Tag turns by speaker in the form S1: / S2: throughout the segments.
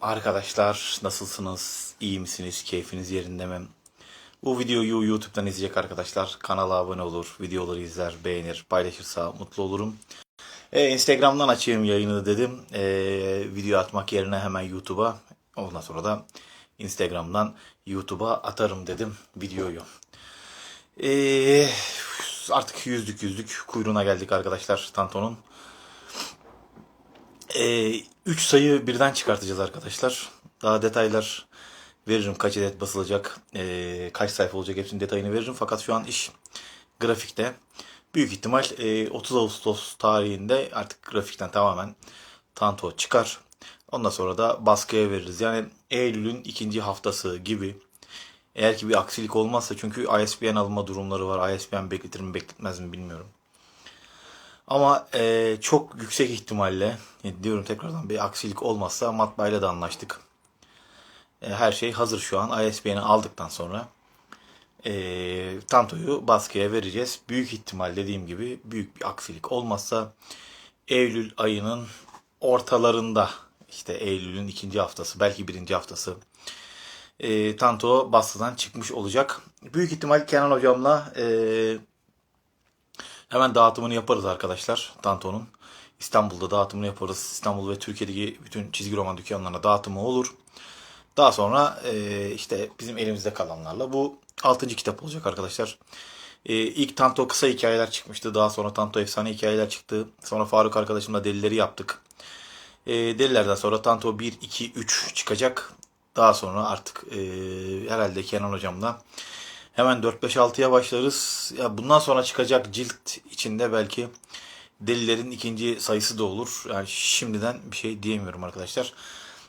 S1: Arkadaşlar nasılsınız? İyi misiniz? Keyfiniz yerinde mi? Bu videoyu YouTube'dan izleyecek arkadaşlar kanala abone olur, videoları izler, beğenir, paylaşırsa mutlu olurum. Ee, Instagram'dan açayım yayını dedim. Ee, video atmak yerine hemen YouTube'a, ondan sonra da Instagram'dan YouTube'a atarım dedim videoyu. Ee, artık yüzdük yüzdük kuyruğuna geldik arkadaşlar Tanto'nun. 3 sayı birden çıkartacağız arkadaşlar. Daha detaylar veririm. Kaç adet basılacak, e, kaç sayfa olacak hepsinin detayını veririm. Fakat şu an iş grafikte. Büyük ihtimal e, 30 Ağustos tarihinde artık grafikten tamamen Tanto çıkar. Ondan sonra da baskıya veririz. Yani Eylül'ün ikinci haftası gibi. Eğer ki bir aksilik olmazsa çünkü ISBN alma durumları var. ISBN bekletir mi bekletmez mi bilmiyorum. Ama e, çok yüksek ihtimalle diyorum tekrardan bir aksilik olmazsa matbaayla da anlaştık. E, her şey hazır şu an. ISBN'i aldıktan sonra e, Tanto'yu baskıya vereceğiz. Büyük ihtimal dediğim gibi büyük bir aksilik olmazsa Eylül ayının ortalarında işte Eylül'ün ikinci haftası belki birinci haftası e, Tanto baskıdan çıkmış olacak. Büyük ihtimal Kenan hocamla e, Hemen dağıtımını yaparız arkadaşlar Tanto'nun. İstanbul'da dağıtımını yaparız. İstanbul ve Türkiye'deki bütün çizgi roman dükkanlarına dağıtımı olur. Daha sonra e, işte bizim elimizde kalanlarla bu 6. kitap olacak arkadaşlar. E, ilk Tanto kısa hikayeler çıkmıştı. Daha sonra Tanto efsane hikayeler çıktı. Sonra Faruk arkadaşımla delileri yaptık. E, delilerden sonra Tanto 1, 2, 3 çıkacak. Daha sonra artık e, herhalde Kenan hocamla Hemen 4-5-6'ya başlarız. Ya bundan sonra çıkacak cilt içinde belki delilerin ikinci sayısı da olur. Yani şimdiden bir şey diyemiyorum arkadaşlar.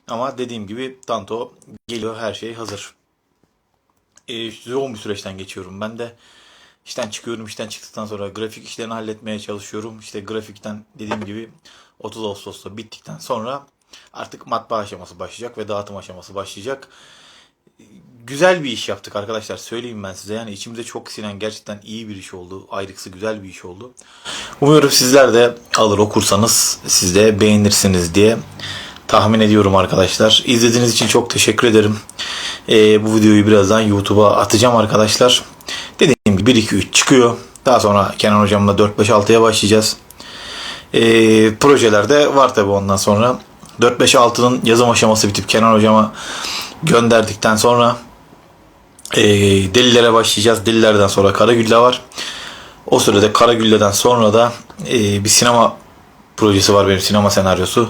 S1: Ama dediğim gibi Tanto geliyor her şey hazır. Ee, yoğun bir süreçten geçiyorum. Ben de işten çıkıyorum. İşten çıktıktan sonra grafik işlerini halletmeye çalışıyorum. İşte grafikten dediğim gibi 30 Ağustos'ta bittikten sonra artık matbaa aşaması başlayacak ve dağıtım aşaması başlayacak güzel bir iş yaptık arkadaşlar. Söyleyeyim ben size. Yani içimize çok sinen gerçekten iyi bir iş oldu. Ayrıksı güzel bir iş oldu. Umuyorum sizler de alır okursanız siz de beğenirsiniz diye tahmin ediyorum arkadaşlar. İzlediğiniz için çok teşekkür ederim. Ee, bu videoyu birazdan YouTube'a atacağım arkadaşlar. Dediğim gibi 1-2-3 çıkıyor. Daha sonra Kenan hocamla 4-5-6'ya başlayacağız. Ee, projelerde var tabi ondan sonra. 4-5-6'nın yazım aşaması bitip Kenan hocama gönderdikten sonra e, delilere başlayacağız. Delilerden sonra Karagülle var. O sırada Karagülle'den sonra da e, bir sinema projesi var benim sinema senaryosu.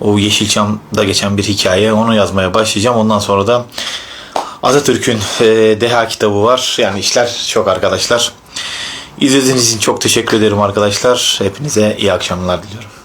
S1: O Yeşilçam'da geçen bir hikaye. Onu yazmaya başlayacağım. Ondan sonra da Atatürk'ün e, Deha kitabı var. Yani işler çok arkadaşlar. İzlediğiniz için çok teşekkür ederim arkadaşlar. Hepinize iyi akşamlar diliyorum.